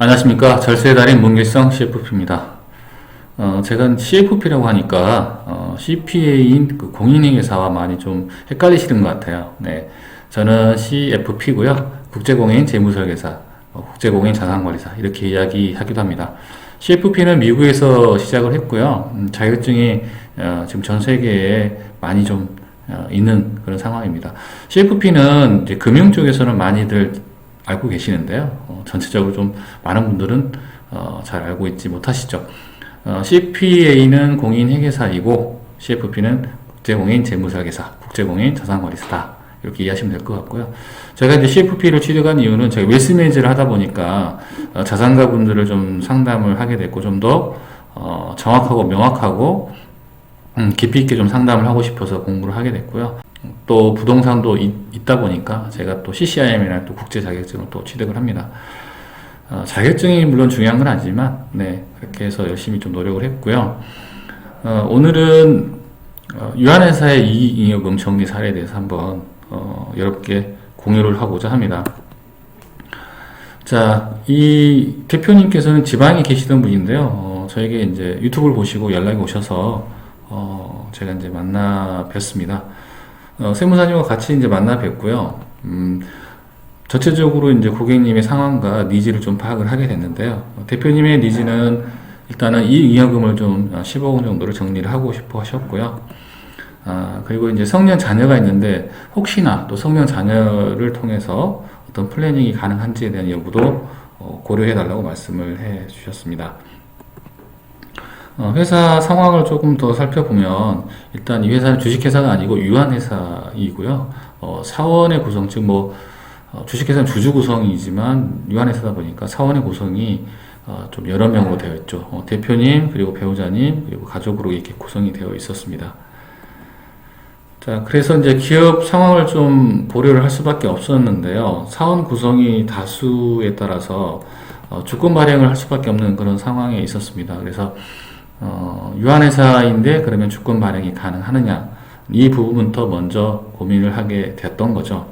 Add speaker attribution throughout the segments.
Speaker 1: 안녕하십니까. 절세의 달인 문길성 CFP입니다. 어, 제가 CFP라고 하니까, 어, CPA인 그 공인회계사와 많이 좀 헷갈리시는 것 같아요. 네. 저는 CFP고요. 국제공인 재무설계사, 어, 국제공인 자산관리사, 이렇게 이야기하기도 합니다. CFP는 미국에서 시작을 했고요. 음, 자격증이 어, 지금 전 세계에 많이 좀 어, 있는 그런 상황입니다. CFP는 금융 쪽에서는 많이들 알고 계시는데요. 어, 전체적으로 좀 많은 분들은 어, 잘 알고 있지 못하시죠. 어, CPA는 공인 회계사이고 CFP는 국제공인 재무설계사, 국제공인 자산관리사다. 이렇게 이해하시면 될 것 같고요. 제가 이제 CFP를 취득한 이유는 제가 웨스 매니저를 하다 보니까 어, 자산가 분들을 좀 상담을 하게 됐고 좀더 어, 정확하고 명확하고 음, 깊이 있게 좀 상담을 하고 싶어서 공부를 하게 됐고요. 또 부동산도 있, 다 보니까 제가 또 CCIM이나 또 국제 자격증을 또 취득을 합니다. 어, 자격증이 물론 중요한 건 아니지만, 네, 그렇게 해서 열심히 좀 노력을 했고요. 어, 오늘은 어, 유한회사의 이익잉여금 정리 사례에 대해서 한번 어, 여러분께 공유를 하고자 합니다. 자, 이 대표님께서는 지방에 계시던 분인데요. 어, 저에게 이제 유튜브를 보시고 연락이 오셔서 어, 제가 이제 만나 뵀습니다. 어, 세무사님과 같이 이제 만나 뵙고요. 음, 전체적으로 이제 고객님의 상황과 니즈를 좀 파악을 하게 됐는데요. 어, 대표님의 니즈는 일단은 이 이익금을 좀 10억 원 정도를 정리를 하고 싶어 하셨고요. 아, 그리고 이제 성년 자녀가 있는데 혹시나 또 성년 자녀를 통해서 어떤 플래닝이 가능한지에 대한 여부도 어, 고려해 달라고 말씀을 해 주셨습니다. 어, 회사 상황을 조금 더 살펴보면 일단 이 회사는 주식회사가 아니고 유한회사이고요. 어, 사원의 구성, 즉뭐 어, 주식회사는 주주 구성이지만 유한회사다 보니까 사원의 구성이 어, 좀 여러 명으로 되어 있죠. 어, 대표님 그리고 배우자님 그리고 가족으로 이렇게 구성이 되어 있었습니다. 자, 그래서 이제 기업 상황을 좀 고려를 할 수밖에 없었는데요. 사원 구성이 다수에 따라서 어, 주권 발행을 할 수밖에 없는 그런 상황에 있었습니다. 그래서 어, 유한회사인데 그러면 주권 발행이 가능하느냐 이 부분부터 먼저 고민을 하게 됐던 거죠.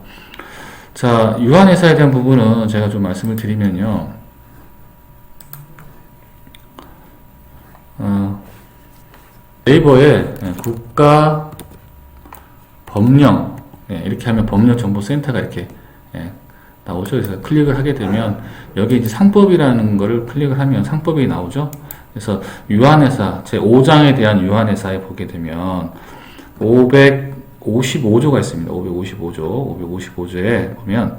Speaker 1: 자, 유한회사에 대한 부분은 제가 좀 말씀을 드리면요. 어, 네이버에 국가 법령 예, 이렇게 하면 법령 정보 센터가 이렇게 예, 나오죠. 그래서 클릭을 하게 되면 여기 이제 상법이라는 거를 클릭을 하면 상법이 나오죠. 그래서 유한회사 제 5장에 대한 유한회사에 보게 되면 555조가 있습니다. 555조, 555조에 보면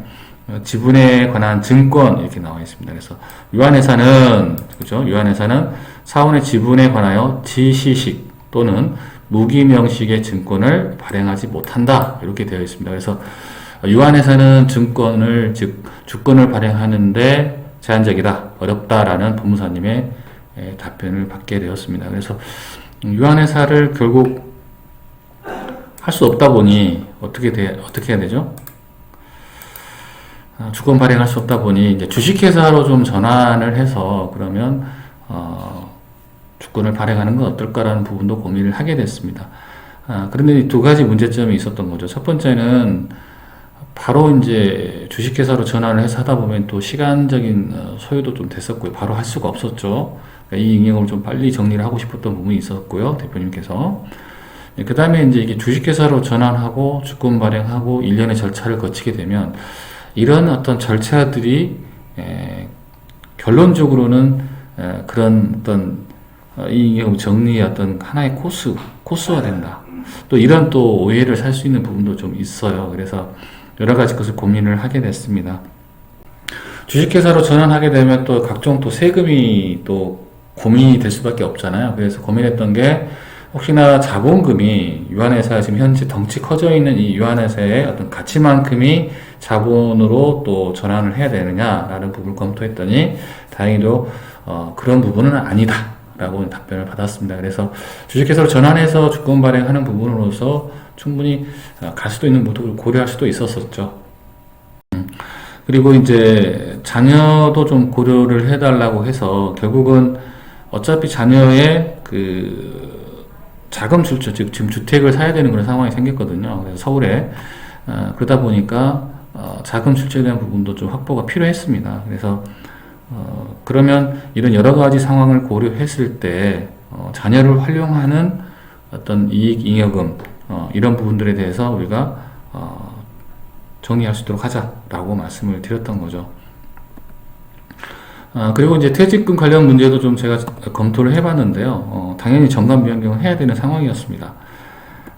Speaker 1: 지분에 관한 증권 이렇게 나와 있습니다. 그래서 유한회사는 그죠? 유한회사는 사원의 지분에 관하여 지시식 또는 무기명식의 증권을 발행하지 못한다 이렇게 되어 있습니다. 그래서 유한회사는 증권을 즉 주권을 발행하는데 제한적이다 어렵다라는 법무사님의 예, 답변을 받게 되었습니다. 그래서 유한회사를 결국 할 수 없다 보니 어떻게 돼 어떻게 해야 되죠? 아, 주권 발행할 수 없다 보니 이제 주식회사로 좀 전환을 해서 그러면 어, 주권을 발행하는 건 어떨까라는 부분도 고민을 하게 됐습니다. 아, 그런데 두 가지 문제점이 있었던 거죠. 첫 번째는 바로 이제 주식회사로 전환을 해서 하다 보면 또 시간적인 어, 소요도 좀 됐었고요. 바로 할 수가 없었죠. 이 ing을 좀 빨리 정리를 하고 싶었던 부분이 있었고요. 대표님께서. 그 다음에 이제 이게 주식회사로 전환하고 주권 발행하고 일련의 절차를 거치게 되면 이런 어떤 절차들이 에, 결론적으로는 에, 그런 어떤 어, 이 경우 정리의 어떤 하나의 코스, 코스화 된다. 또 이런 또 오해를 살 수 있는 부분도 좀 있어요. 그래서 여러 가지 것을 고민을 하게 됐습니다. 주식회사로 전환하게 되면 또 각종 또 세금이 또 고민이 될 수밖에 없잖아요. 그래서 고민했던 게 혹시나 자본금이 유한회사 지금 현재 덩치 커져 있는 이 유한회사의 어떤 가치만큼이 자본으로 또 전환을 해야 되느냐라는 부분을 검토했더니 다행히도 어, 그런 부분은 아니다. 라고 답변을 받았습니다. 그래서 주식회사로 전환해서 주권 발행하는 부분으로서 충분히 어, 갈 수도 있는 모습을 고려할 수도 있었었죠. 음, 그리고 이제 자녀도 좀 고려를 해달라고 해서 결국은 어차피 자녀의 그 자금 출처, 즉 지금 주택을 사야 되는 그런 상황이 생겼거든요. 그래서 서울에 어, 그러다 보니까 어, 자금 출처에 대한 부분도 좀 확보가 필요했습니다. 그래서 어, 그러면 이런 여러 가지 상황을 고려했을 때 어, 자녀를 활용하는 어떤 이익 잉여금 어, 이런 부분들에 대해서 우리가 어, 정리할 수 있도록 하자라고 말씀을 드렸던 거죠. 아, 그리고 이제 퇴직금 관련 문제도 좀 제가 검토를 해봤는데요. 어, 당연히 정관 변경을 해야 되는 상황이었습니다.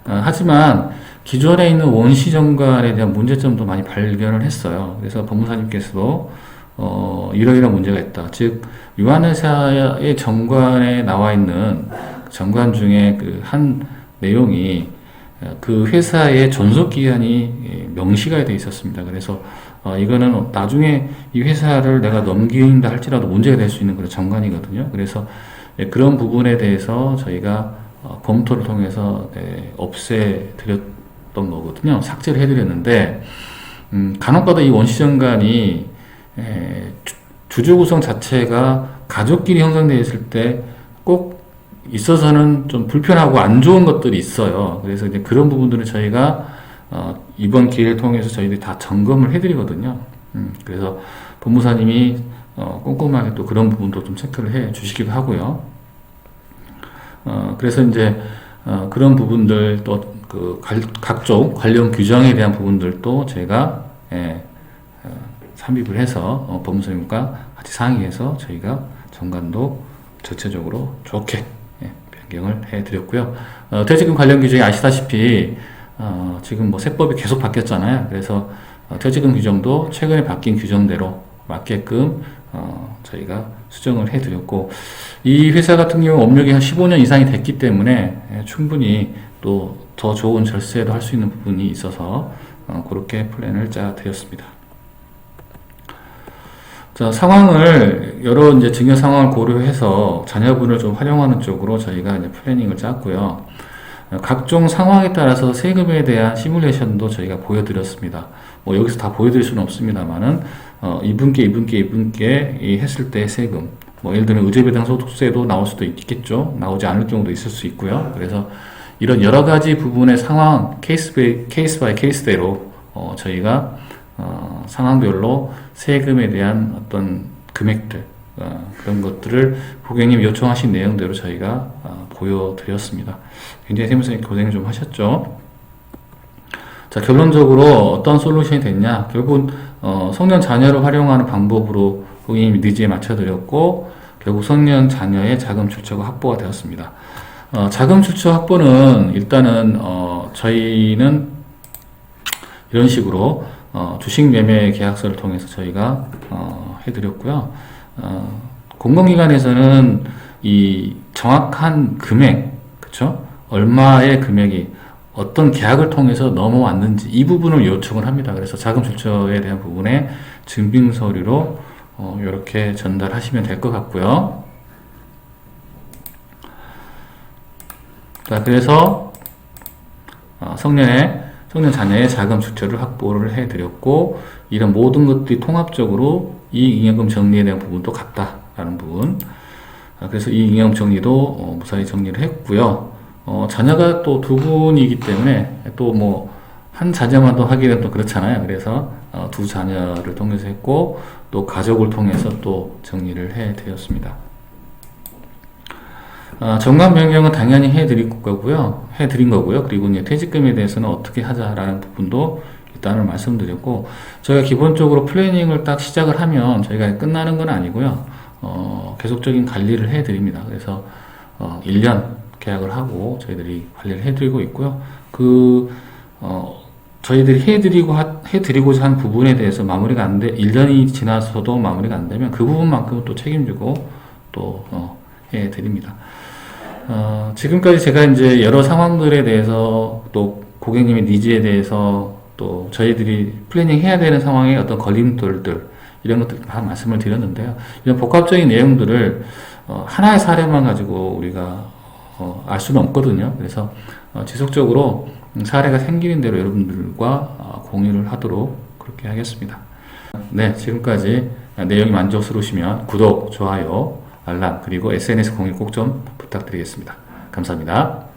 Speaker 1: 아, 하지만 기존에 있는 원시 정관에 대한 문제점도 많이 발견을 했어요. 그래서 법무사님께서도 어, 이러이러한 문제가 있다. 즉 유한회사의 정관에 나와 있는 정관 중에 그 한 내용이 어, 그 회사의 전속 기한이 예, 명시가 되어 있었습니다. 그래서 어, 이거는 나중에 이 회사를 내가 넘긴다 할지라도 문제가 될 수 있는 그런 정관이거든요. 그래서 예, 그런 부분에 대해서 저희가 어, 검토를 통해서 네, 없애드렸던 거거든요. 삭제를 해드렸는데 음, 간혹가다 이 원시정관이 에, 주- 주주 구성 자체가 가족끼리 형성되어 있을 때 꼭 있어서는 좀 불편하고 안 좋은 것들이 있어요. 그래서 이제 그런 부분들은 저희가 어, 이번 기회를 통해서 저희들이 다 점검을 해드리거든요. 음, 그래서 법무사님이 어, 꼼꼼하게 또 그런 부분도 좀 체크를 해 주시기도 하고요. 어, 그래서 이제 어, 그런 부분들 또 그 각종 관련 규정에 대한 부분들도 제가 예, 어, 삽입을 해서 어, 법무사님과 같이 상의해서 저희가 정관도 전체적으로 좋게 예, 변경을 해드렸고요. 어, 퇴직금 관련 규정이 아시다시피 어, 지금 뭐 세법이 계속 바뀌었잖아요. 그래서 어, 퇴직금 규정도 최근에 바뀐 규정대로 맞게끔 어, 저희가 수정을 해드렸고 이 회사 같은 경우 업력이 한 15년 이상이 됐기 때문에 예, 충분히 또 더 좋은 절세도 할 수 있는 부분이 있어서 어, 그렇게 플랜을 짜 드렸습니다. 자, 상황을 여러 이제 증여 상황을 고려해서 자녀분을 좀 활용하는 쪽으로 저희가 이제 플래닝을 짰고요. 어, 각종 상황에 따라서 세금에 대한 시뮬레이션도 저희가 보여드렸습니다. 뭐 여기서 다 보여드릴 수는 없습니다만은 어, 이분께 이분께 이분께 이 했을 때 세금 뭐 예를 들면 의제배당 소득세도 나올 수도 있겠죠. 나오지 않을 경우도 있을 수 있고요. 그래서 이런 여러 가지 부분의 상황 케이스 바이 케이스 바이 케이스대로 어, 저희가 어, 상황별로 세금에 대한 어떤 금액들 어, 그런 것들을 고객님 요청하신 내용대로 저희가 어, 보여드렸습니다. 굉장히 세무사님 고생을 좀 하셨죠. 자 결론적으로 어떤 솔루션이 됐냐? 결국 어, 성년 자녀를 활용하는 방법으로 고객님 니즈에 맞춰드렸고 결국 성년 자녀의 자금 출처가 확보가 되었습니다. 어, 자금 출처 확보는 일단은 어, 저희는 이런 식으로 어, 주식 매매 계약서를 통해서 저희가 어, 해드렸고요. 어, 공공기관에서는 이 정확한 금액, 그쵸? 얼마의 금액이 어떤 계약을 통해서 넘어왔는지 이 부분을 요청을 합니다. 그래서 자금 출처에 대한 부분에 증빙 서류로 어, 이렇게 전달하시면 될 것 같고요. 자, 그래서 어, 성년의 성년 자녀의 자금 출처를 확보를 해드렸고 이런 모든 것들이 통합적으로 이익잉여금 정리에 대한 부분도 같다라는 부분. 아, 그래서 이익잉여금 정리도 어, 무사히 정리를 했고요. 어, 자녀가 또 두 분이기 때문에 또 뭐 한 자녀만 더 하기는 또 그렇잖아요. 그래서 어, 두 자녀를 통해서 했고 또 가족을 통해서 또 정리를 해 드렸습니다. 아, 정관 변경은 당연히 해드릴 거고요. 해드린 거고요. 그리고 이제 퇴직금에 대해서는 어떻게 하자라는 부분도 일단은 말씀드렸고, 저희가 기본적으로 플래닝을 딱 시작을 하면 저희가 끝나는 건 아니고요. 어, 계속적인 관리를 해드립니다. 그래서, 어, 1년 계약을 하고 저희들이 관리를 해드리고 있고요. 그, 어, 저희들이 해드리고, 하- 해드리고자 한 부분에 대해서 마무리가 안 돼, 1년이 지나서도 마무리가 안 되면 그 부분만큼은 또 책임지고 또, 어, 해드립니다. 어, 지금까지 제가 이제 여러 상황들에 대해서 또 고객님의 니즈에 대해서 또 저희들이 플래닝 해야 되는 상황의 어떤 걸림돌들 이런 것들 다 말씀을 드렸는데요. 이런 복합적인 내용들을 어, 하나의 사례만 가지고 우리가 어, 알 수는 없거든요. 그래서 어, 지속적으로 사례가 생기는 대로 여러분들과 어, 공유를 하도록 그렇게 하겠습니다. 네, 지금까지 내용이 만족스러우시면 구독, 좋아요, 알람 그리고 SNS 공유 꼭 좀 부탁드리겠습니다. 감사합니다.